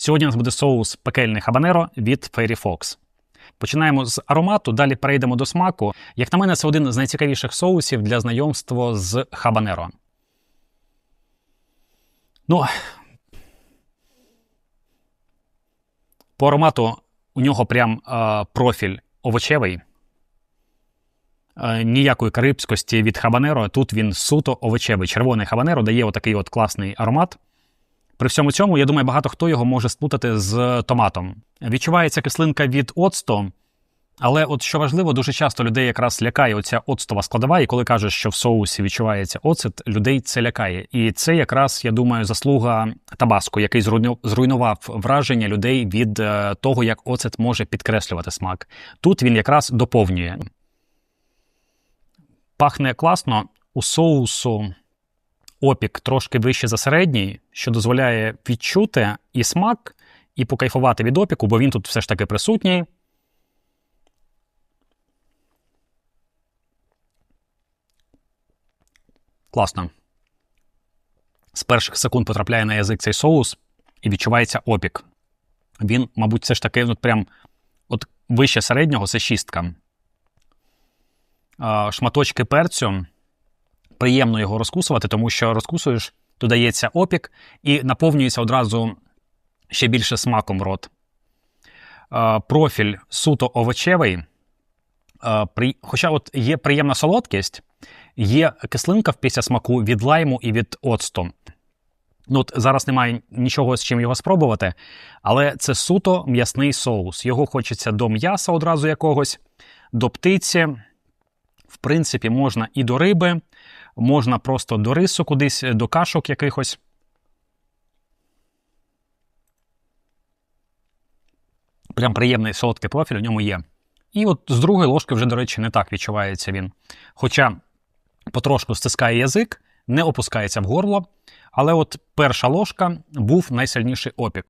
Сьогодні у нас буде соус пекельний хабанеро від Fairy Fox. Починаємо з аромату, далі перейдемо до смаку. Як на мене, це один з найцікавіших соусів для знайомства з хабанеро. Ну, по аромату у нього прям е, профіль овочевий. Ніякої карибськості від хабанеро. Тут він суто овочевий. Червоний хабанеро дає отакий от класний аромат. При всьому цьому, я думаю, багато хто його може сплутати з томатом. Відчувається кислинка від оцту, але от що важливо, дуже часто людей якраз лякає оця оцтова складова, і коли кажуть, що в соусі відчувається оцет, людей це лякає. І це якраз, я думаю, заслуга табаско, який зруйнував враження людей від е, того, як оцет може підкреслювати смак. Тут він якраз доповнює. Пахне класно. У соусу опік трошки вище за середній, що дозволяє відчути і смак, і покайфувати від опіку, бо він тут все ж таки присутній. Класно. З перших секунд потрапляє на язик цей соус і відчувається опік. Він, мабуть, все ж таки, от прям от вище середнього це шістка. Шматочки перцю. Приємно його розкусувати, тому що розкусуєш, додається опік і наповнюється одразу ще більше смаком рот. Е, Профіль суто овочевий. Е, Хоча от є приємна солодкість, є кислинка в після смаку від лайму і від оцту. Ну, от зараз немає нічого з чим його спробувати, але це суто м'ясний соус. Його хочеться до м'яса одразу якогось, до птиці. В принципі, можна і до риби, можна просто до рису кудись, до кашок якихось. Прям приємний солодкий профіль у ньому є. І от з другої ложки вже, до речі, не так відчувається він. Хоча потрошку стискає язик, не опускається в горло. Але от перша ложка був найсильніший опік.